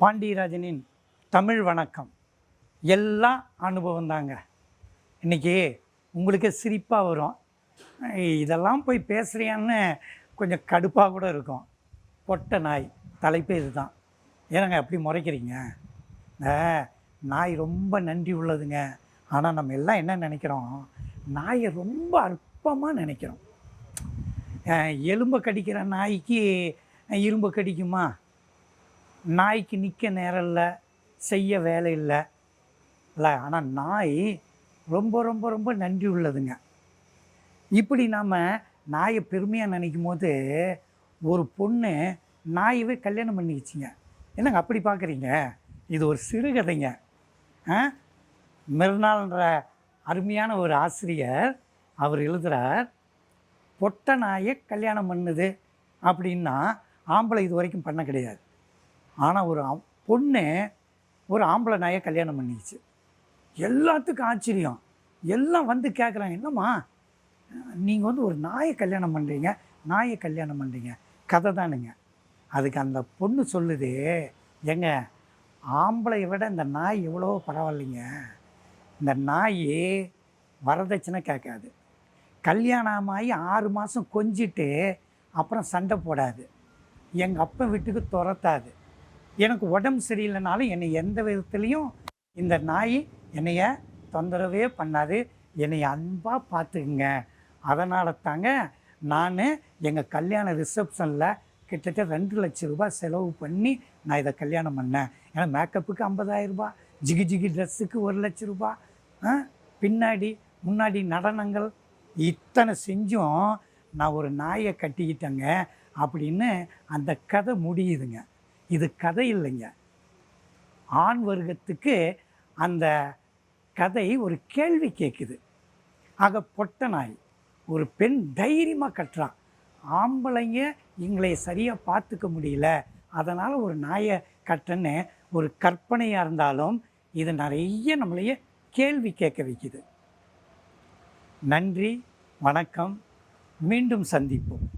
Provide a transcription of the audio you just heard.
பாண்டியராஜனின் தமிழ் வணக்கம். எல்லாம் அனுபவம் தாங்க இன்றைக்கி உங்களுக்கே சிரிப்பாக வரும். இதெல்லாம் போய் பேசுகிறியான்னு கொஞ்சம் கடுப்பாக கூட இருக்கும். பொட்டை நாய் தலைப்பே இதுதான். ஏனங்க அப்படி முறைக்கிறீங்க? இந்த நாய் ரொம்ப நன்றி உள்ளதுங்க. ஆனால் நம்ம எல்லாம் என்ன நினைக்கிறோம்? நாயை ரொம்ப அற்பமாக நினைக்கிறோம். எலும்பை கடிக்கிற நாய்க்கு இரும்பை கடிக்குமா? நாய்க்கு நிற்க நேரம் இல்லை செய்ய வேலை இல்லை இல்லை ஆனால் நாய் ரொம்ப ரொம்ப ரொம்ப நன்றி உள்ளதுங்க. இப்படி நாம் நாயை பெருமையாக நினைக்கும் போது ஒரு பொண்ணு நாயவே கல்யாணம் பண்ணிக்கிச்சிங்க. என்னங்க அப்படி பார்க்குறீங்க இது ஒரு சிறுகதைங்க. ஆ? மிருனாள்ன்ற அருமையான ஒரு ஆசிரியர் அவர் எழுதுகிறார் பொட்டை நாயை கல்யாணம் பண்ணுது அப்படின்னா ஆம்பளை இது வரைக்கும் பண்ண கிடையாது. ஆனால் ஒரு பொண்ணு ஒரு ஆம்பளை நாயை கல்யாணம் பண்ணிக்கிச்சு. எல்லாத்துக்கும் ஆச்சரியம். எல்லாம் வந்து கேட்குறாங்க என்னம்மா? நீங்கள் வந்து ஒரு நாயை கல்யாணம் பண்ணுறீங்க நாயை கல்யாணம் பண்ணுறீங்க கதை தானுங்க. அதுக்கு அந்த பொண்ணு சொல்லுது ஏங்க ஆம்பளையை விட இந்த நாய் எவ்வளோ பரவாயில்லைங்க. இந்த நாய் வரதட்சணை கேட்காது. கல்யாணமாகி ஆறு மாதம் கொஞ்சிட்டு அப்புறம் சண்டை போடாது. எங்கள் அப்பா வீட்டுக்கு துரத்தாது. எனக்கு உடம்பு சரியில்லைனாலும் என்னை எந்த விதத்துலேயும் இந்த நாய் என்னைய தொந்தரவே பண்ணாது. என்னை அன்பாக பார்த்துக்குங்க. அதனால தாங்க நான் எங்கள் கல்யாண ரிசப்ஷனில் கிட்டத்தட்ட ரெண்டு லட்ச ரூபாய் செலவு பண்ணி நான் இதை கல்யாணம் பண்ணேன். ஏன்னா மேக்கப்புக்கு ஐம்பதாயிரம் ரூபாய் ஜிகி ஜிகி ட்ரெஸ்ஸுக்கு ஒரு லட்ச ரூபாய் பின்னாடி முன்னாடி நடனங்கள் இத்தனை செஞ்சும் நான் ஒரு நாயை கட்டிக்கிட்டேங்க. அப்படின்னு அந்த கதை முடியுதுங்க. இது கதை இல்லைங்க. ஆண் வர்க்கத்துக்கு அந்த கதை ஒரு கேள்வி கேட்குது ஆக பொட்ட நாய் ஒரு பெண் தைரியமாக கட்டுறான். ஆம்பளைங்க எங்களை சரியாக பார்த்துக்க முடியல. அதனால் ஒரு நாயை கட்டுன்னு ஒரு கற்பனையாக இருந்தாலும் இது நிறைய நம்மளைய கேள்வி கேட்க வைக்குது. நன்றி வணக்கம். மீண்டும் சந்திப்போம்.